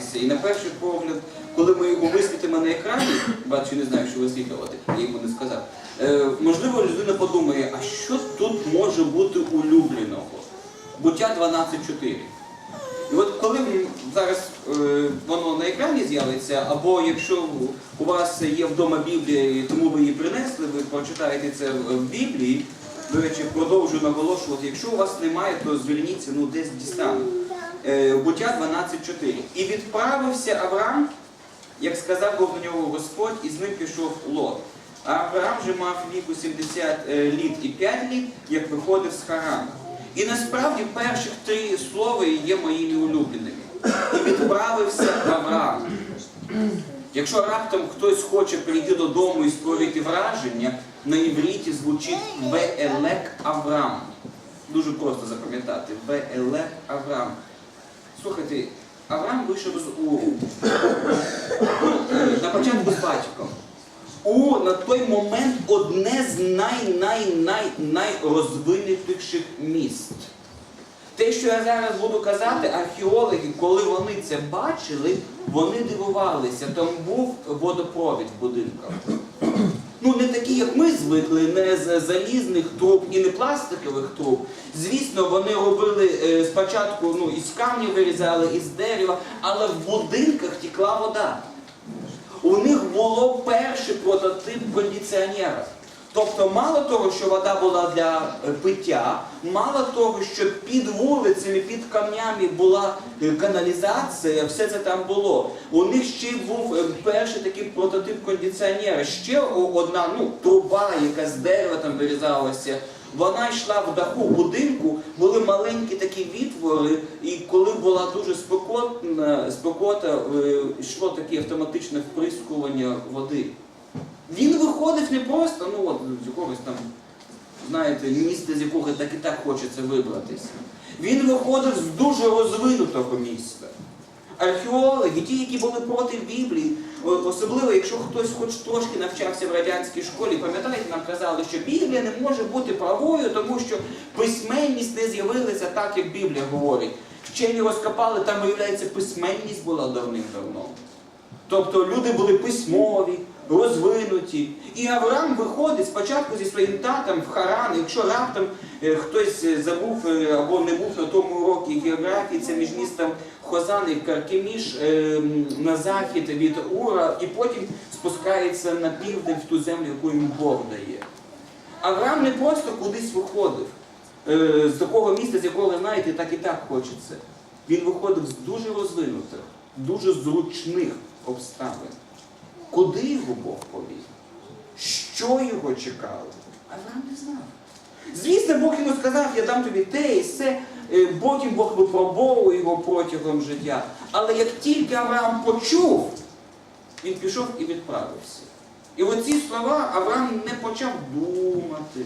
здатися, і на перший погляд, коли ми його висвітимо на екрані, бачу, не знаю, що висвітлювати, я йому не сказав. Е, можливо, людина подумає, а що тут може бути улюбленого? Буття 12.4. І от коли зараз е, воно на екрані з'явиться, або якщо у вас є вдома Біблія, і тому ви її принесли, ви прочитаєте це в Біблії. До речі, продовжую наголошувати, якщо у вас немає, то зверніться ну, десь дістану. Е, буття 12.4. І відправився Авраам, як сказав був до нього Господь, і з ним пішов Лот. А Авраам же мав віку 70 е, літ і 5 літ, як виходив з Харана. І насправді перших три слова є моїми улюбленими. І відправився Авраам. Якщо раптом хтось хоче прийти додому і створити враження, на івріті звучить Веелек Авраам. Дуже просто запам'ятати. Веелек Авраам. Слухайте, Авраам вийшов з Уру. На початку з батьком. У на той момент одне з най-най-най-найрозвинутіших міст. Те, що я зараз буду казати, археологи, коли вони це бачили, вони дивувалися. Там був водопровід в будинках. Ну, не такі, як ми звикли, не з залізних труб і не пластикових труб. Звісно, вони робили е, спочатку ну, із камня вирізали, із дерева, але в будинках текла вода. У них було перший прототип кондиціонера. Тобто, мало того, що вода була для е, пиття, мало того, що під вулицями, під камнями була е, каналізація, все це там було. У них ще був е, перший такий прототип кондиціонера. Ще одна ну, труба, яка з дерева там вирізалася. Вона йшла в даху будинку, були маленькі такі відтвори, і коли була дуже спекотна, спекота, йшло таке автоматичне вприскування води. Він виходив не просто, ну от з якогось там, знаєте, міста, з якого так і так хочеться вибратися. Він виходив з дуже розвинутого міста. Археологи, ті, які були проти Біблії, особливо, якщо хтось хоч трошки навчався в радянській школі, пам'ятаєте, нам казали, що Біблія не може бути правою, тому що письменність не з'явилася так, як Біблія говорить. Вчені розкопали, там, виявляється, письменність була давним-давно. Тобто люди були письмові, розвинуті. І Авраам виходить спочатку зі своїм татом в Харан. Якщо раптом е, хтось е, забув е, або не був на тому уроці географії, це між містом Хозан і Каркеміш на захід від Ура, і потім спускається на південь в ту землю, яку йому Бог дає. Авраам не просто кудись виходив з такого місця, з якого, знаєте, так і так хочеться. Він виходив з дуже розвинутих, дуже зручних обставин. Куди його Бог повів? Що його чекало? Авраам не знав. Звісно, Бог йому сказав, я дам тобі те і все. Е, Потім Бог випробовував його протягом життя. Але як тільки Авраам почув, він пішов і відправився. І оці слова Авраам не почав думати.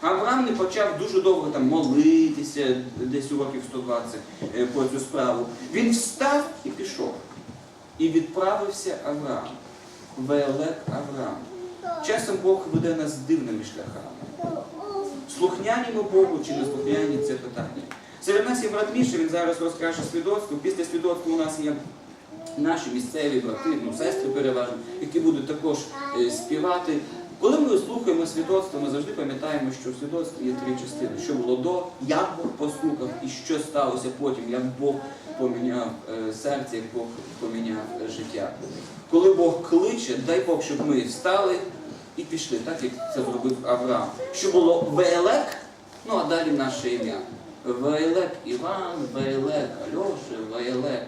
Авраам не почав дуже довго там молитися, десь у років 120 е, про цю справу. Він встав і пішов. І відправився Авраам. Велек Авраам. Часом Бог веде нас дивними шляхами. Слухняні ми Богу чи не слухняні це питання. Серед нас є брат Міша, він зараз розкаже свідоцтво. Після свідоцтва у нас є наші місцеві брати, ну, сестри переважно, які будуть також е, співати. Коли ми слухаємо свідоцтво, ми завжди пам'ятаємо, що в свідоцтві є три частини. Що було до, як Бог послухав і що сталося потім, як Бог поміняв е, серце, як Бог поміняв е, життя. Коли Бог кличе, дай Бог, щоб ми встали і пішли, так як це зробив Авраам. Що було Велек, ну а далі наше ім'я. Вайлек Іван, Вайлек Альоша, Вайлек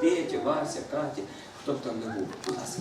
Петя, Вася, Катя, хто б там не був. У нас.